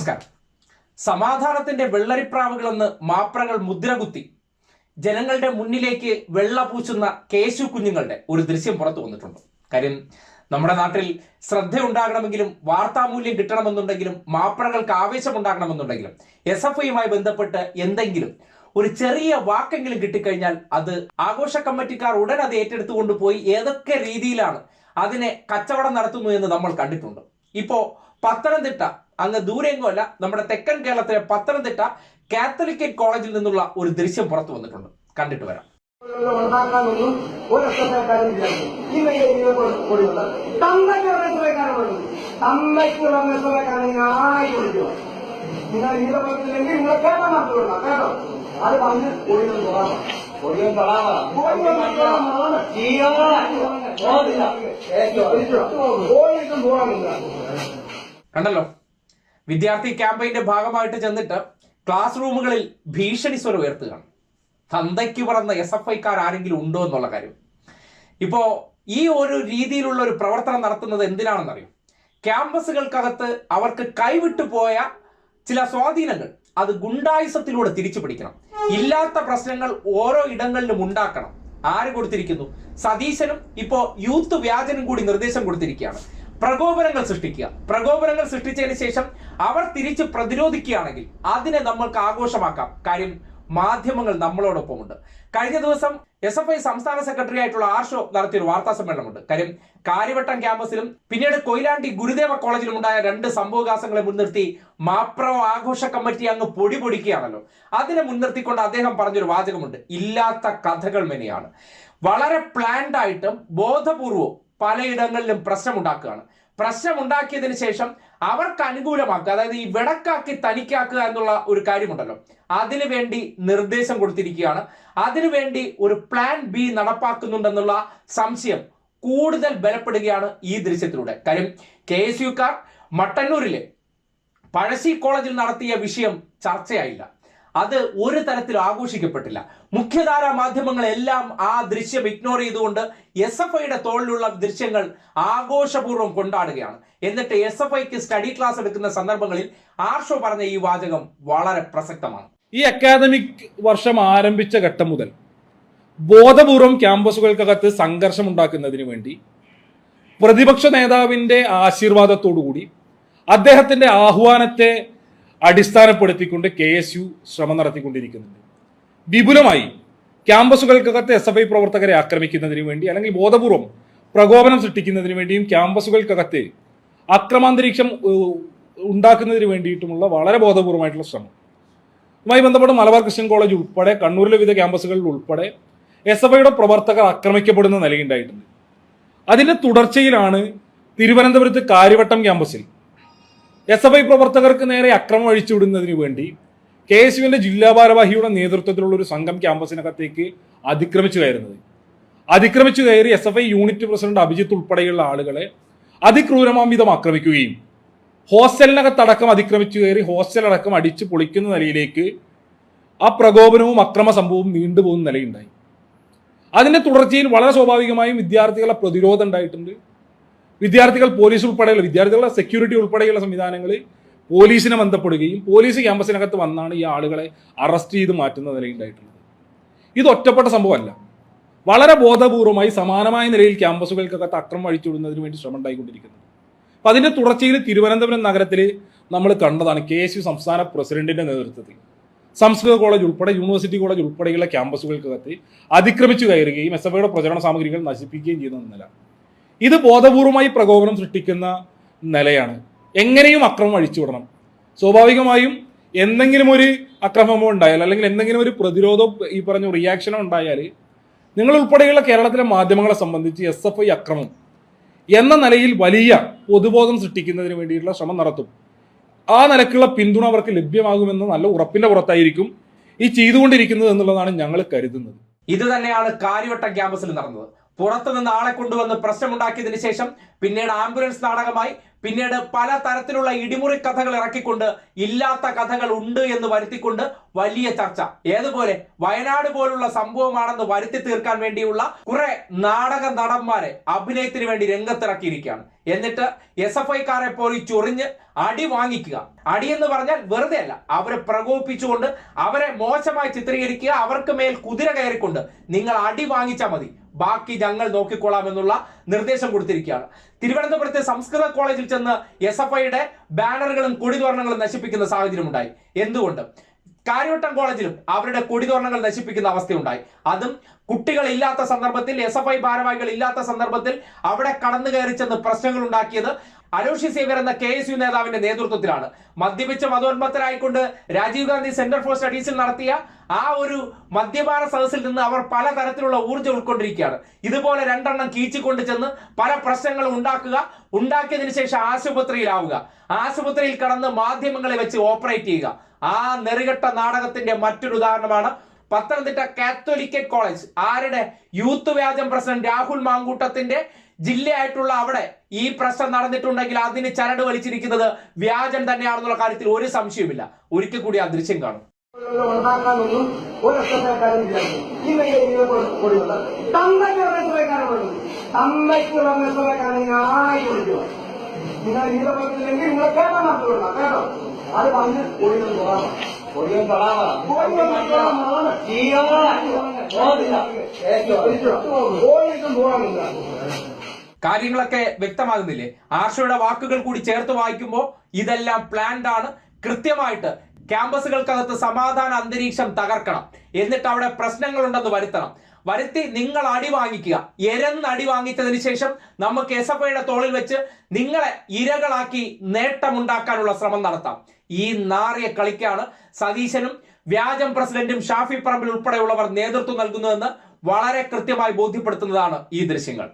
നമസ്കാരം. സമാധാനത്തിന്റെ വെള്ളരിപ്രാവുകളെന്ന് മാപ്രകൾ മുദ്രകുത്തി ജനങ്ങളുടെ മുന്നിലേക്ക് വെള്ള പൂച്ചുന്ന കേശു കുഞ്ഞുങ്ങളുടെ ഒരു ദൃശ്യം പുറത്തു വന്നിട്ടുണ്ട്. കാര്യം നമ്മുടെ നാട്ടിൽ ശ്രദ്ധ ഉണ്ടാകണമെങ്കിലും വാർത്താമൂല്യം കിട്ടണമെന്നുണ്ടെങ്കിലും മാപ്രകൾക്ക് ആവേശമുണ്ടാകണമെന്നുണ്ടെങ്കിലും എസ് എഫ് ഐയുമായി ബന്ധപ്പെട്ട് എന്തെങ്കിലും ഒരു ചെറിയ വാക്കെങ്കിലും കിട്ടിക്കഴിഞ്ഞാൽ അത് ആഘോഷ കമ്മിറ്റിക്കാർ ഉടൻ അത് ഏറ്റെടുത്തുകൊണ്ട് പോയി ഏതൊക്കെ രീതിയിലാണ് അതിനെ കച്ചവടം നടത്തുന്നു എന്ന് നമ്മൾ കണ്ടിട്ടുണ്ട്. ഇപ്പോ പത്തനംതിട്ട അങ്ങ് ദൂരെങ്ങുമല്ല നമ്മുടെ തെക്കൻ കേരളത്തിലെ പത്തനംതിട്ട കാത്തലിക്കറ്റ് കോളേജിൽ നിന്നുള്ള ഒരു ദൃശ്യം പുറത്തു വന്നിട്ടുണ്ട്. കണ്ടിട്ട് വരാം. ഒരു നിങ്ങൾ കണ്ടല്ലോ? വിദ്യാർത്ഥി ക്യാമ്പയിന്റെ ഭാഗമായിട്ട് ചെന്നിട്ട് ക്ലാസ് റൂമുകളിൽ ഭീഷണി സ്വരം ഉയർത്തുകയാണ്. തന്തയ്ക്ക് പറന്ന എസ് എഫ് ഐക്കാർ ആരെങ്കിലും ഉണ്ടോ എന്നുള്ള കാര്യം. ഇപ്പോ ഈ ഒരു രീതിയിലുള്ള ഒരു പ്രവർത്തനം നടത്തുന്നത് എന്തിനാണെന്നറിയും? ക്യാമ്പസുകൾക്കകത്ത് അവർക്ക് കൈവിട്ടു പോയ ചില സ്വാധീനങ്ങൾ അത് ഗുണ്ടായുസത്തിലൂടെ തിരിച്ചു പിടിക്കണം. ഇല്ലാത്ത പ്രശ്നങ്ങൾ ഓരോ ഇടങ്ങളിലും ഉണ്ടാക്കണം. ആര് കൊടുത്തിരിക്കുന്നു? സതീശനും ഇപ്പോ യൂത്ത് വ്യാജനും കൂടി നിർദ്ദേശം കൊടുത്തിരിക്കുകയാണ്. പ്രകോപനങ്ങൾ സൃഷ്ടിക്കുക. പ്രകോപനങ്ങൾ സൃഷ്ടിച്ചതിന് ശേഷം അവർ തിരിച്ച് പ്രതിരോധിക്കുകയാണെങ്കിൽ അതിനെ നമ്മൾക്ക് ആഘോഷമാക്കാം. കാര്യം മാധ്യമങ്ങൾ നമ്മളോടൊപ്പമുണ്ട്. കഴിഞ്ഞ ദിവസം എസ് എഫ് ഐ സംസ്ഥാന സെക്രട്ടറി ആയിട്ടുള്ള ആർഷോ നടത്തിയൊരു വാർത്താ സമ്മേളനമുണ്ട്. കാര്യം കാര്യവട്ടം ക്യാമ്പസിലും പിന്നീട് കൊയിലാണ്ടി ഗുരുദേവ കോളേജിലും ഉണ്ടായ രണ്ട് സംഭവകാസങ്ങളെ മുൻനിർത്തി മാപ്രോ ആഘോഷ കമ്മിറ്റി അങ്ങ് പൊടി പൊടിക്കുകയാണല്ലോ. അതിനെ മുൻനിർത്തിക്കൊണ്ട് അദ്ദേഹം പറഞ്ഞൊരു വാചകമുണ്ട്. ഇല്ലാത്ത കഥകൾ മെനെയാണ്. വളരെ പ്ലാൻഡ് ആയിട്ടും ബോധപൂർവവും പലയിടങ്ങളിലും പ്രശ്നമുണ്ടാക്കുകയാണ്. പ്രശ്നമുണ്ടാക്കിയതിനു ശേഷം അവർക്ക് അനുകൂലമാക്കുക. അതായത് ഈ വിടക്കാക്കി തനിക്കാക്കുക എന്നുള്ള ഒരു കാര്യമുണ്ടല്ലോ. അതിനു വേണ്ടി നിർദ്ദേശം കൊടുത്തിരിക്കുകയാണ്. അതിനുവേണ്ടി ഒരു പ്ലാൻ ബി നടപ്പാക്കുന്നുണ്ടെന്നുള്ള സംശയം കൂടുതൽ ബലപ്പെടുകയാണ് ഈ ദൃശ്യത്തിലൂടെ. കാര്യം കെ എസ് യുക്കാർ മട്ടന്നൂരിലെ പഴശ്ശി കോളേജിൽ നടത്തിയ വിഷയം ചർച്ചയായില്ല. അത് ഒരു തരത്തിലും ആഘോഷിക്കപ്പെട്ടില്ല. മുഖ്യധാര മാധ്യമങ്ങളെല്ലാം ആ ദൃശ്യം ഇഗ്നോർ ചെയ്തുകൊണ്ട് എസ് എഫ് ഐയുടെ തോളിലുള്ള ദൃശ്യങ്ങൾ ആഘോഷപൂർവം കൊണ്ടാടുകയാണ്. എന്നിട്ട് എസ് എഫ് ഐക്ക് സ്റ്റഡി ക്ലാസ് എടുക്കുന്ന സന്ദർഭങ്ങളിൽ ആർഷോ പറഞ്ഞ ഈ വാചകം വളരെ പ്രസക്തമാണ്. ഈ അക്കാദമിക് വർഷം ആരംഭിച്ച ഘട്ടം മുതൽ ബോധപൂർവം ക്യാമ്പസുകൾക്കകത്ത് സംഘർഷം ഉണ്ടാക്കുന്നതിന് വേണ്ടി പ്രതിപക്ഷ നേതാവിന്റെ ആശീർവാദത്തോടുകൂടി അദ്ദേഹത്തിന്റെ ആഹ്വാനത്തെ അടിസ്ഥാനപ്പെടുത്തിക്കൊണ്ട് കെ എസ് യു ശ്രമം നടത്തിക്കൊണ്ടിരിക്കുന്നുണ്ട്. വിപുലമായി ക്യാമ്പസുകൾക്കകത്ത് എസ് എഫ് ഐ പ്രവർത്തകരെ ആക്രമിക്കുന്നതിന് വേണ്ടി അല്ലെങ്കിൽ ബോധപൂർവം പ്രകോപനം സൃഷ്ടിക്കുന്നതിന് വേണ്ടിയും ക്യാമ്പസുകൾക്കകത്ത് അക്രമാന്തരീക്ഷം ഉണ്ടാക്കുന്നതിന് വേണ്ടിയിട്ടുമുള്ള വളരെ ബോധപൂർവമായിട്ടുള്ള ശ്രമം. ഇതുമായി ബന്ധപ്പെട്ട് മലബാർ ക്രിസ്ത്യൻ കോളേജ് ഉൾപ്പെടെ കണ്ണൂരിലെ വിവിധ ക്യാമ്പസുകളിൽ ഉൾപ്പെടെ എസ് എഫ് ഐയുടെ പ്രവർത്തകർ ആക്രമിക്കപ്പെടുന്ന നിലയുണ്ടായിട്ടുണ്ട്. അതിന്റെ തുടർച്ചയിലാണ് തിരുവനന്തപുരത്ത് കാര്യവട്ടം ക്യാമ്പസിൽ എസ് എഫ് ഐ പ്രവർത്തകർക്ക് നേരെ അക്രമം അഴിച്ചുവിടുന്നതിന് വേണ്ടി കെ എസ് യുവിന്റെ ജില്ലാ ഭാരവാഹിയുടെ നേതൃത്വത്തിലുള്ള ഒരു സംഘം ക്യാമ്പസിനകത്തേക്ക് അതിക്രമിച്ചു കയറുന്നത്. അതിക്രമിച്ചു കയറി S F I unit president Abhijith ഉൾപ്പെടെയുള്ള ആളുകളെ അതിക്രൂരമാം വിധം ആക്രമിക്കുകയും ഹോസ്റ്റലിനകത്തടക്കം അതിക്രമിച്ചു കയറി ഹോസ്റ്റൽ അടക്കം അടിച്ചു പൊളിക്കുന്ന നിലയിലേക്ക് ആ പ്രകോപനവും അക്രമ സംഭവവും നീണ്ടുപോകുന്ന നിലയുണ്ടായി. അതിന്റെ തുടർച്ചയിൽ വളരെ സ്വാഭാവികമായും വിദ്യാർത്ഥികളെ പ്രതിരോധം ഉണ്ടായിട്ടുണ്ട്. വിദ്യാർത്ഥികൾ പോലീസ് ഉൾപ്പെടെയുള്ള വിദ്യാർത്ഥികളുടെ സെക്യൂരിറ്റി ഉൾപ്പെടെയുള്ള സംവിധാനങ്ങൾ പോലീസിനെ ബന്ധപ്പെടുകയും പോലീസ് ക്യാമ്പസിനകത്ത് വന്നാണ് ഈ ആളുകളെ അറസ്റ്റ് ചെയ്ത് മാറ്റുന്ന നിലയുണ്ടായിട്ടുള്ളത് ഇത് ഒറ്റപ്പെട്ട സംഭവമല്ല. വളരെ ബോധപൂർവമായി സമാനമായ നിലയിൽ ക്യാമ്പസുകൾക്കകത്ത് അക്രമം അഴിച്ചുവിടുന്നതിന് വേണ്ടി ശ്രമം ഉണ്ടായിക്കൊണ്ടിരിക്കുന്നത്. അപ്പം അതിന്റെ തുടർച്ചയിൽ തിരുവനന്തപുരം നഗരത്തിൽ നമ്മൾ കണ്ടതാണ് കെ എസ് യു സംസ്ഥാന പ്രസിഡന്റിന്റെ നേതൃത്വത്തിൽ. സംസ്കൃത കോളേജ് ഉൾപ്പെടെ യൂണിവേഴ്സിറ്റി കോളേജ് ഉൾപ്പെടെയുള്ള ക്യാമ്പസുകൾക്കകത്ത് അതിക്രമിച്ചു കയറുകയും എസ് എഫ് ഐയുടെ പ്രചരണ സാമഗ്രികൾ നശിപ്പിക്കുകയും ചെയ്യുന്ന നില ഇത് ബോധപൂർവമായി പ്രകോപനം സൃഷ്ടിക്കുന്ന നിലയാണ്. എങ്ങനെയും അക്രമം അഴിച്ചുവിടണം. സ്വാഭാവികമായും എന്തെങ്കിലും ഒരു അക്രമമോ ഉണ്ടായാൽ അല്ലെങ്കിൽ എന്തെങ്കിലും ഒരു പ്രതിരോധം ഈ പറഞ്ഞ റിയാക്ഷനോ ഉണ്ടായാൽ നിങ്ങൾ ഉൾപ്പെടെയുള്ള കേരളത്തിലെ മാധ്യമങ്ങളെ സംബന്ധിച്ച് എസ് എഫ് ഐ അക്രമം എന്ന നിലയിൽ വലിയ പൊതുബോധം സൃഷ്ടിക്കുന്നതിന് വേണ്ടിയിട്ടുള്ള ശ്രമം നടത്തും. ആ നിലക്കുള്ള പിന്തുണ അവർക്ക് ലഭ്യമാകുമെന്ന് നല്ല ഉറപ്പിന്റെ പുറത്തായിരിക്കും ഈ ചെയ്തുകൊണ്ടിരിക്കുന്നത് എന്നുള്ളതാണ് ഞങ്ങൾ കരുതുന്നത്. ഇത് തന്നെയാണ് കാര്യവട്ടം ക്യാമ്പസിൽ നടന്നത്. പുറത്തുനിന്ന് ആളെ കൊണ്ടുവന്ന് പ്രശ്നമുണ്ടാക്കിയതിനു ശേഷം പിന്നീട് ആംബുലൻസ് നാടകമായി പിന്നീട് പല തരത്തിലുള്ള ഇടിമുറി കഥകൾ ഇറക്കിക്കൊണ്ട് ഇല്ലാത്ത കഥകൾ ഉണ്ട് എന്ന് വരുത്തിക്കൊണ്ട് വലിയ ചർച്ച. ഏതുപോലെ വയനാട് പോലുള്ള സംഭവമാണെന്ന് വരുത്തി തീർക്കാൻ വേണ്ടിയുള്ള കുറെ നാടക നടന്മാരെ അഭിനയത്തിന് വേണ്ടി രംഗത്തിറക്കിയിരിക്കുകയാണ്. എന്നിട്ട് എസ് എഫ് ഐക്കാരെ പോയി ചൊറിഞ്ഞ് അടി വാങ്ങിക്കുക. അടി എന്ന് പറഞ്ഞാൽ വെറുതെ അല്ല അവരെ പ്രകോപിപ്പിച്ചുകൊണ്ട് അവരെ മോശമായി ചിത്രീകരിക്കുക അവർക്ക് മേൽ കുതിര കയറിക്കൊണ്ട് നിങ്ങൾ അടി വാങ്ങിച്ചാൽ മതി. ബാക്കി ഞങ്ങൾ നോക്കിക്കൊള്ളാം എന്നുള്ള നിർദ്ദേശം കൊടുത്തിരിക്കുകയാണ്. തിരുവനന്തപുരത്തെ സംസ്കൃത കോളേജിൽ ചെന്ന് എസ് എഫ് ഐയുടെ ബാനറുകളും കൊടിതോരണങ്ങളും നശിപ്പിക്കുന്ന സാഹചര്യം ഉണ്ടായി എന്തുകൊണ്ട്? കാര്യവട്ടം കോളേജിലും അവരുടെ കൊടിതോരണങ്ങൾ നശിപ്പിക്കുന്ന അവസ്ഥയുണ്ടായി. അതും കുട്ടികൾ ഇല്ലാത്ത സന്ദർഭത്തിൽ എസ് എഫ് ഐ ഭാരവാഹികൾ ഇല്ലാത്ത സന്ദർഭത്തിൽ അവിടെ കടന്നു കയറി ചെന്ന് പ്രശ്നങ്ങൾ ഉണ്ടാക്കിയത് അലോഷി സേവ്യർ എന്ന കെ എസ് യു നേതാവിന്റെ നേതൃത്വത്തിലാണ്. മദ്യപിച്ച മതോന്മത്തരായിക്കൊണ്ട് രാജീവ് ഗാന്ധി സെന്റർ ഫോർ സ്റ്റഡീസിൽ നടത്തിയ ആ ഒരു മദ്യപാന സദസ്സിൽ നിന്ന് അവർ പലതരത്തിലുള്ള ഊർജം ഉൾക്കൊണ്ടിരിക്കുകയാണ്. ഇതുപോലെ രണ്ടെണ്ണം കീച്ചിക്കൊണ്ട് ചെന്ന് പല പ്രശ്നങ്ങൾ ഉണ്ടാക്കുക ഉണ്ടാക്കിയതിനു ശേഷം ആശുപത്രിയിലാവുക. ആശുപത്രിയിൽ കടന്ന് മാധ്യമങ്ങളെ വെച്ച് ഓപ്പറേറ്റ് ചെയ്യുക. ആ നെറുകെട്ട നാടകത്തിന്റെ മറ്റൊരു ഉദാഹരണമാണ് പത്തനംതിട്ട കാത്തോലിക്കറ്റ് കോളേജ്. ആരുടെ? യൂത്ത് വ്യാജം പ്രസിഡന്റ് രാഹുൽ മാങ്കൂട്ടത്തിന്റെ ജില്ലയായിട്ടുള്ള അവിടെ ഈ പ്രശ്നം നടന്നിട്ടുണ്ടെങ്കിൽ അതിന് ചരട് വലിച്ചിരിക്കുന്നത് വ്യാജം തന്നെയാണെന്നുള്ള കാര്യത്തിൽ ഒരു സംശയവുമില്ല. ഒരിക്കൽ കൂടി ആ ദൃശ്യം കാണും. ഒരു നിങ്ങൾ അത് പറഞ്ഞ് ഒഴിഞ്ഞു പോകാം. കാര്യങ്ങളൊക്കെ വ്യക്തമാകുന്നില്ലേ? ആർഷയുടെ വാക്കുകൾ കൂടി ചേർത്ത് വായിക്കുമ്പോൾ ഇതെല്ലാം പ്ലാൻഡ് ആണ്. കൃത്യമായിട്ട് ക്യാമ്പസുകൾക്കകത്ത് സമാധാന അന്തരീക്ഷം തകർക്കണം. എന്നിട്ട് അവിടെ പ്രശ്നങ്ങളുണ്ടെന്ന് വരുത്തണം. വരുത്തി നിങ്ങൾ അടി വാങ്ങിക്കുക. എരന്ന് അടി വാങ്ങിച്ചതിന് ശേഷം നമുക്ക് എസ് എഫ് ഐയുടെ തോളിൽ വെച്ച് നിങ്ങളെ ഇരകളാക്കി നേട്ടമുണ്ടാക്കാനുള്ള ശ്രമം നടത്താം. ഈ നാറിയ കളിക്കാണ് സതീശനും വ്യാജം പ്രസിഡന്റും ഷാഫി പറമ്പിൽ ഉൾപ്പെടെയുള്ളവർ നേതൃത്വം നൽകുന്നതെന്ന് വളരെ കൃത്യമായി ബോധ്യപ്പെടുത്തുന്നതാണ് ഈ ദൃശ്യങ്ങൾ.